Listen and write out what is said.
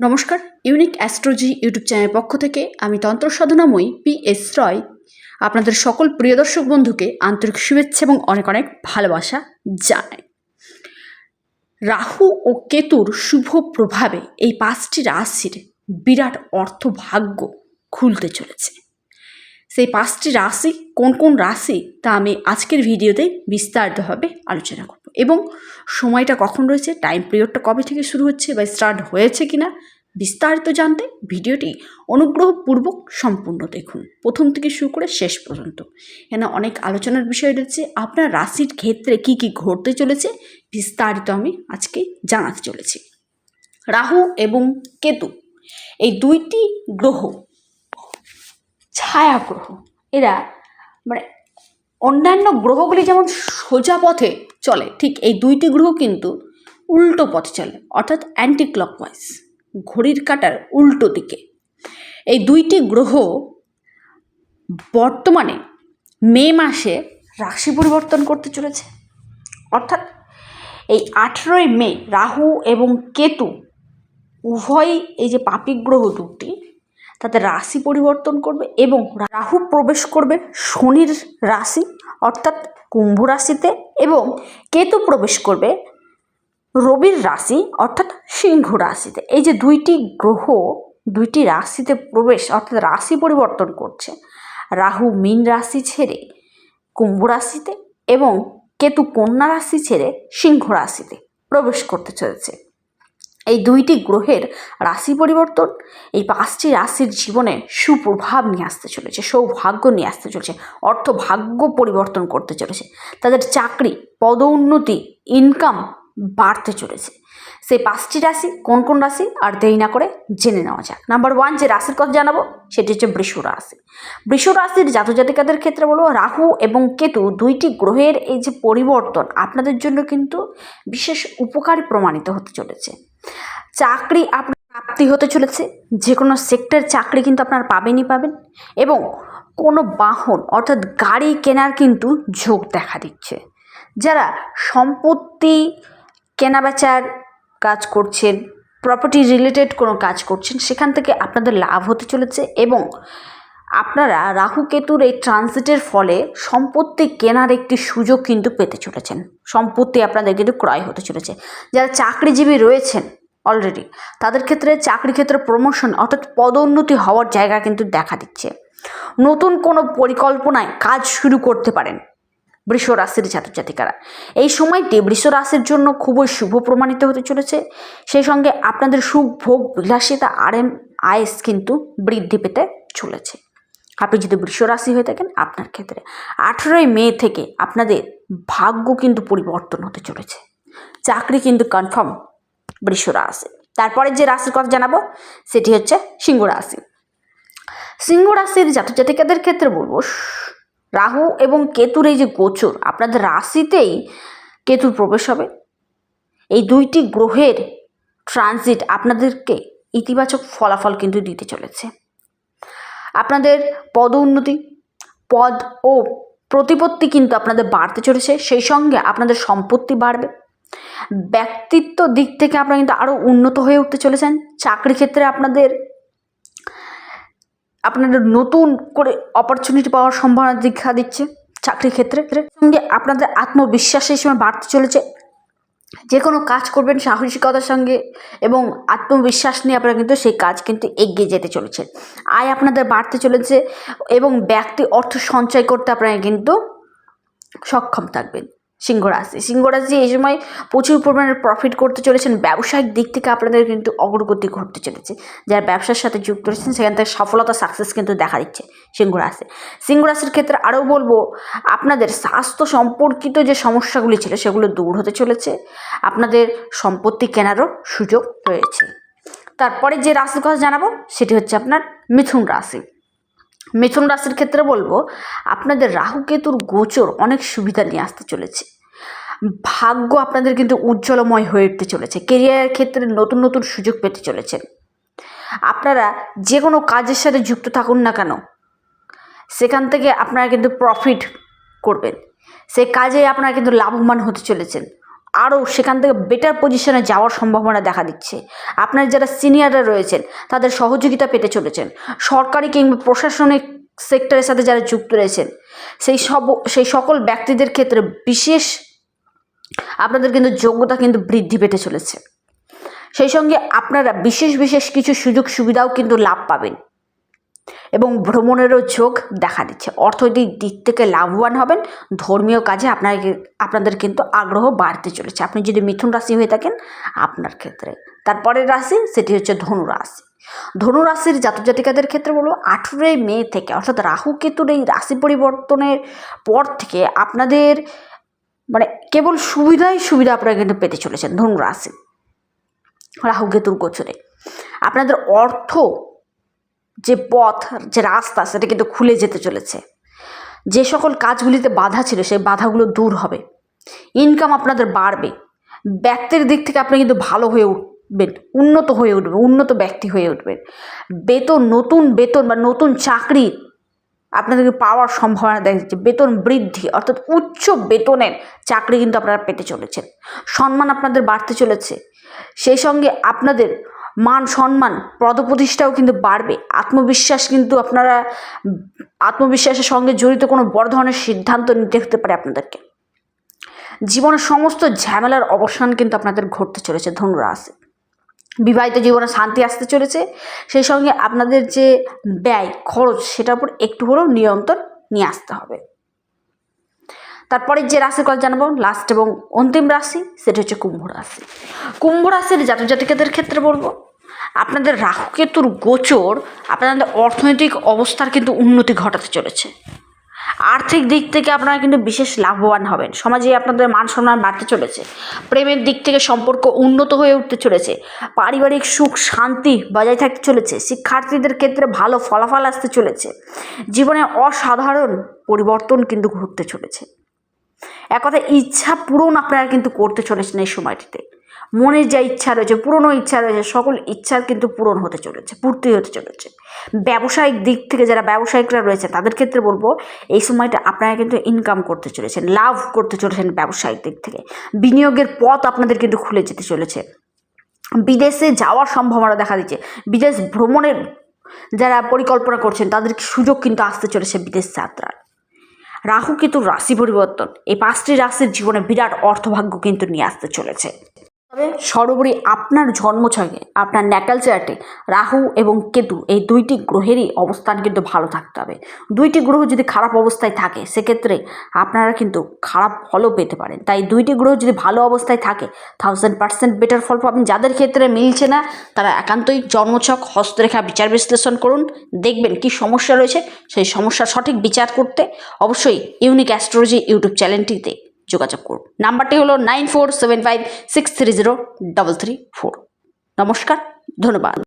নমস্কার unique অ্যাস্ট্রোজি YouTube চ্যানেলের পক্ষ থেকে আমি তন্ত্র সাধনাময়ী পি এস রয় আপনাদের সকল প্রিয় দর্শক বন্ধুকে আন্তরিক শুভেচ্ছা এবং অনেক অনেক ভালোবাসা জানাই। রাহু ও কেতুর শুভ প্রভাবে এই পাঁচটি রাশির বিরাট অর্থ ভাগ্য খুলতে চলেছে। সেই পাঁচটি রাশি কোন কোন রাশি তা আমি আজকের ভিডিওতে বিস্তারিতভাবে আলোচনা করব। এবং সময়টা কখন রয়েছে টাইম পিরিয়ডটা কবে থেকে শুরু হচ্ছে বা স্টার্ট হয়েছে কিনা বিস্তারিত জানতে ভিডিওটি অনুগ্রহপূর্বক সম্পূর্ণ দেখুন। প্রথম থেকে শুরু করে শেষ পর্যন্ত। এখানে অনেক আলোচনার বিষয় রয়েছে। আপনার রাশির ক্ষেত্রে কি কি ঘটতে চলেছে বিস্তারিত আমি আজকে জানাতে চলেছি। রাহু এবং কেতু, এই দুইটি গ্রহ ছায়া গ্রহ এরা মানে অন্যান্য গ্রহগুলি যেমন সোজা পথে চলে। ঠিক এই দুইটি গ্রহ কিন্তু উল্টো পথে চলে, অর্থাৎ অ্যান্টি ক্লকওয়াইজ ঘড়ির কাটার উল্টো দিকে। এই দুইটি গ্রহ বর্তমানে মে মাসে রাশি পরিবর্তন করতে চলেছে। অর্থাৎ এই আঠেরোই মে রাহু এবং কেতু উভয়ই এই যে পাপি গ্রহ দুটি তাদের রাশি পরিবর্তন করবে এবং রাহু প্রবেশ করবে শনির রাশি, অর্থাৎ কুম্ভ রাশিতে, এবং কেতু প্রবেশ করবে রবির রাশি, অর্থাৎ সিংহ রাশিতে। এই যে দুইটি গ্রহ, দুইটি রাশিতে প্রবেশ, অর্থাৎ রাশি পরিবর্তন করছে, রাহু মীন রাশি ছেড়ে কুম্ভ রাশিতে এবং কেতু কন্যা রাশি ছেড়ে সিংহ রাশিতে প্রবেশ করতে চলেছে। এই দুইটি গ্রহের রাশি পরিবর্তন, এই পাঁচটি রাশির জীবনে সুপ্রভাব নিয়ে আসতে চলেছে, সৌভাগ্য নিয়ে আসতে চলেছে অর্থ ভাগ্য পরিবর্তন করতে চলেছে। তাদের চাকরি, পদোন্নতি ইনকাম বাড়তে চলেছে। সেই পাঁচটি রাশি কোন কোন রাশি আর দেরি না করে জেনে নেওয়া যাক। নাম্বার ওয়ান যে রাশির কথা জানাব সেটি হচ্ছে বৃষ রাশি। বৃষ রাশির জাতজাতিকাদের ক্ষেত্রে বলব রাহু এবং কেতু দুইটি গ্রহের এই যে পরিবর্তন আপনাদের জন্য কিন্তু বিশেষ উপকারী প্রমাণিত হতে চলেছে। চাকরি আপনার প্রাপ্তি হতে চলেছে যে কোনো সেক্টর চাকরি কিন্তু আপনার পাবেনই পাবেন এবং কোনো বাহন অর্থাৎ গাড়ি কেনার কিন্তু ঝোঁক দেখা দিচ্ছে। যারা সম্পত্তি কেনাবেচার কাজ করছেন প্রপার্টি রিলেটেড কোনো কাজ করছেন, সেখান থেকে আপনাদের লাভ হতে চলেছে এবং আপনারা রাহু কেতুর এই ট্রানজিটের ফলে সম্পত্তি কেনার একটি সুযোগ কিন্তু পেতে চলেছেন। সম্পত্তি আপনাদের কিন্তু ক্রয় হতে চলেছে। যারা চাকরিজীবী রয়েছেন অলরেডি তাদের ক্ষেত্রে চাকরি ক্ষেত্রে প্রমোশন অর্থাৎ পদোন্নতি হওয়ার জায়গা কিন্তু দেখা দিচ্ছে। নতুন কোনো পরিকল্পনায় কাজ শুরু করতে পারেন। বৃষ রাশির ছাত্রছাত্রীকারা এই সময়টি বৃষ রাশির জন্য খুবই শুভ প্রমাণিত হতে চলেছে। সেই সঙ্গে আপনাদের সুখ, ভোগ, বিলাসিতা আর এম আইএস কিন্তু বৃদ্ধি পেতে চলেছে। আপনি যদি বৃষ রাশি হয়ে থাকেন, আপনার ক্ষেত্রে আঠেরোই মে থেকে আপনাদের ভাগ্য কিন্তু পরিবর্তন হতে চলেছে। চাকরি কিন্তু কনফার্ম বৃষ রাশি তারপরে যে রাশির কথা জানাব, সেটি হচ্ছে সিংহ রাশি সিংহ রাশির জাতজাতিকাদের ক্ষেত্রে বলব রাহু এবং কেতুর এই যে গোচর, আপনাদের রাশিতেই কেতুর প্রবেশ হবে। এই দুইটি গ্রহের ট্রানজিট আপনাদেরকে ইতিবাচক ফলাফল কিন্তু দিতে চলেছে। আপনাদের পদ উন্নতি, পদ ও প্রতিপত্তি কিন্তু আপনাদের বাড়তে চলেছে, সেই সঙ্গে আপনাদের সম্পত্তি বাড়বে। ব্যক্তিত্ব দিক থেকে আপনারা কিন্তু আরও উন্নত হয়ে উঠতে চলেছেন। চাকরি ক্ষেত্রে আপনাদের আপনাদের নতুন করে অপরচুনিটি পাওয়ার সম্ভাবনা দেখা দিচ্ছে চাকরি ক্ষেত্রে। সঙ্গে আপনাদের আত্মবিশ্বাসের সময় বাড়তে চলেছে। যে কোনো কাজ করবেন সাহসিকতার সঙ্গে এবং আত্মবিশ্বাস নিয়ে আপনারা কিন্তু সেই কাজ কিন্তু এগিয়ে যেতে চলেছে। আয় আপনাদের বাড়তে চলেছে এবং ব্যক্তি অর্থ সঞ্চয় করতে আপনারা কিন্তু সক্ষম থাকবেন। সিংহ রাশি সিংহ রাশি এই সময় প্রচুর পরিমাণে প্রফিট করতে চলেছেন। ব্যবসায়িক দিক থেকে আপনাদের কিন্তু অগ্রগতি ঘটতে চলেছে। যারা ব্যবসার সাথে যুক্ত রয়েছেন, সেখান থেকে সফলতা সাকসেস কিন্তু দেখা দিচ্ছে সিংহ রাশি সিংহ রাশির ক্ষেত্রে আরও বলব, আপনাদের স্বাস্থ্য সম্পর্কিত যে সমস্যাগুলি ছিল, সেগুলো দূর হতে চলেছে। আপনাদের সম্পত্তি কেনারও সুযোগ রয়েছে। তারপরে যে রাশির কথা জানাব, সেটি হচ্ছে আপনার মিথুন রাশি। মিথুন রাশির ক্ষেত্রে বলব, আপনাদের রাহু কেতুর গোচর অনেক সুবিধা নিয়ে আসতে চলেছে। ভাগ্য আপনাদের কিন্তু উজ্জ্বলময় হয়ে উঠতে চলেছে। কেরিয়ারের ক্ষেত্রে নতুন নতুন সুযোগ পেতে চলেছেন আপনারা যে কোনো কাজের সাথে যুক্ত থাকুন না কেন, সেখান থেকে আপনারা কিন্তু প্রফিট করবেন। সেই কাজে আপনারা কিন্তু লাভবান হতে চলেছেন। আরও সেখান থেকে বেটার পজিশনে যাওয়ার সম্ভাবনা দেখা দিচ্ছে। আপনার যারা সিনিয়ররা রয়েছেন, তাদের সহযোগিতা পেতে চলেছেন। সরকারি কিংবা প্রশাসনিক সেক্টরের সাথে যারা যুক্ত রয়েছেন, সেই সব, সেই সকল ব্যক্তিদের ক্ষেত্রে বিশেষ আপনাদের কিন্তু যোগ্যতা কিন্তু বৃদ্ধি পেতে চলেছে। সেই সঙ্গে আপনারা বিশেষ বিশেষ কিছু সুযোগ সুবিধাও কিন্তু লাভ পাবেন। এবং ভ্রমণেরও চোখ দেখা দিচ্ছে। অর্থনৈতিক দিক থেকে লাভবান হবেন, ধর্মীয় কাজে আপনার আপনাদের কিন্তু আগ্রহ বাড়তে চলেছে। আপনি যদি মিথুন রাশি হয়ে থাকেন, আপনার ক্ষেত্রে। তারপরের রাশি, সেটি হচ্ছে ধনু রাশি। ধনু রাশির জাতক জাতিকাদের ক্ষেত্রে বলব, আঠেরোই মে থেকে, অর্থাৎ রাহু কেতুর এই রাশি পরিবর্তনের পর থেকে আপনাদের মানে কেবল সুবিধাই সুবিধা আপনারা কিন্তু পেতে চলেছেন ধনু রাশি। রাহু কেতুর গোচরে। আপনাদের অর্থ যে পথ, যে রাস্তা, সেটা কিন্তু খুলে যেতে চলেছে। যে সকল কাজগুলিতে বাধা ছিল, সেই বাধাগুলো দূর হবে। ইনকাম আপনাদের বাড়বে। ব্যক্তির দিক থেকে আপনি কিন্তু ভালো হয়ে উঠবেন, উন্নত হয়ে উঠবেন, উন্নত ব্যক্তি হয়ে উঠবেন। বেতন, নতুন বেতন বা নতুন চাকরি আপনাদেরকে পাওয়ার সম্ভাবনা দেখা যাচ্ছে। বেতন বৃদ্ধি, অর্থাৎ উচ্চ বেতনের চাকরি কিন্তু আপনারা পেতে চলেছেন। সম্মান আপনাদের বাড়তে চলেছে। সেই সঙ্গে আপনাদের মান সম্মান, পদপ্রতিষ্ঠাও কিন্তু বাড়বে। আত্মবিশ্বাস কিন্তু আপনারা, আত্মবিশ্বাসের সঙ্গে জড়িত কোনো বড় ধরনের সিদ্ধান্ত নিতে হতে পারে আপনাদেরকে। জীবনের সমস্ত ঝামেলার অবসান কিন্তু আপনাদের ঘটতে চলেছে ধনুরাশি বিবাহিত জীবনে শান্তি আসতে চলেছে। সেই সঙ্গে আপনাদের যে ব্যয়, খরচ, সেটার উপর একটু হলেও নিয়ন্ত্রণ নিয়ে আসতে হবে। তারপরে যে রাশির কথা জানাব লাস্ট এবং অন্তিম রাশি, সেটা হচ্ছে কুম্ভ রাশি। কুম্ভ রাশির জাতক জাতিকাদের ক্ষেত্রে বলব, আপনাদের রাহুকেতুর গোচর, আপনাদের অর্থনৈতিক অবস্থার কিন্তু উন্নতি ঘটাতে চলেছে। আর্থিক দিক থেকে আপনারা কিন্তু বিশেষ লাভবান হবেন। সমাজে আপনাদের মান সম্মান বাড়তে চলেছে। প্রেমের দিক থেকে সম্পর্ক উন্নত হয়ে উঠতে চলেছে। পারিবারিক সুখ, শান্তি বজায় থাকতে চলেছে। শিক্ষার্থীদের ক্ষেত্রে ভালো ফলাফল আসতে চলেছে। জীবনে অসাধারণ পরিবর্তন কিন্তু ঘটতে চলেছে। এক কথা ইচ্ছা পূরণ আপনারা কিন্তু করতে চলেছেন এই সময়টিতে। মনের যা ইচ্ছা রয়েছে, পুরনো ইচ্ছা রয়েছে, সকল ইচ্ছার কিন্তু পূরণ হতে চলেছে, পূর্তি হতে চলেছে। ব্যবসায়িক দিক থেকে যারা ব্যবসায়িকরা রয়েছে, তাদের ক্ষেত্রে বলব, এই সময়টা আপনারা কিন্তু ইনকাম করতে চলেছেন, লাভ করতে চলেছেন ব্যবসায়িক দিক থেকে। বিনিয়োগের পথ আপনাদের কিন্তু খুলে যেতে চলেছে। বিদেশে যাওয়ার সম্ভাবনা দেখা দিচ্ছে। বিদেশ ভ্রমণের যারা পরিকল্পনা করছেন, তাদের সুযোগ কিন্তু আসতে চলেছে বিদেশ যাত্রার। রাহু কিন্তু রাশি পরিবর্তন, এই পাঁচটি রাশির জীবনে বিরাট অর্থভাগ্য কিন্তু নিয়ে আসতে চলেছে। তবে সর্বোপরি আপনার জন্মছকে, আপনার ন্যাটাল চার্টে রাহু এবং কেতু এই দুইটি গ্রহেরই অবস্থান কিন্তু ভালো থাকতে হবে। দুইটি গ্রহ যদি খারাপ অবস্থায় থাকে, সেক্ষেত্রে আপনারা কিন্তু খারাপ ফলও পেতে পারেন। তাই দুইটি গ্রহ যদি ভালো অবস্থায় থাকে থাউজেন্ড পার্সেন্ট বেটার ফল পাবেন। যাদের ক্ষেত্রে মিলছে না, তারা একান্তই জন্মছক, হস্তরেখা, বিচার বিশ্লেষণ করুন। দেখবেন কি সমস্যা রয়েছে, সেই সমস্যার সঠিক বিচার করতে অবশ্যই ইউনিক অ্যাস্ট্রোলজি ইউটিউব চ্যানেলটিতে যোগাযোগ করুন। নাম্বারটি হলো nine four seven five six three zero double three four. নমস্কার, ধন্যবাদ।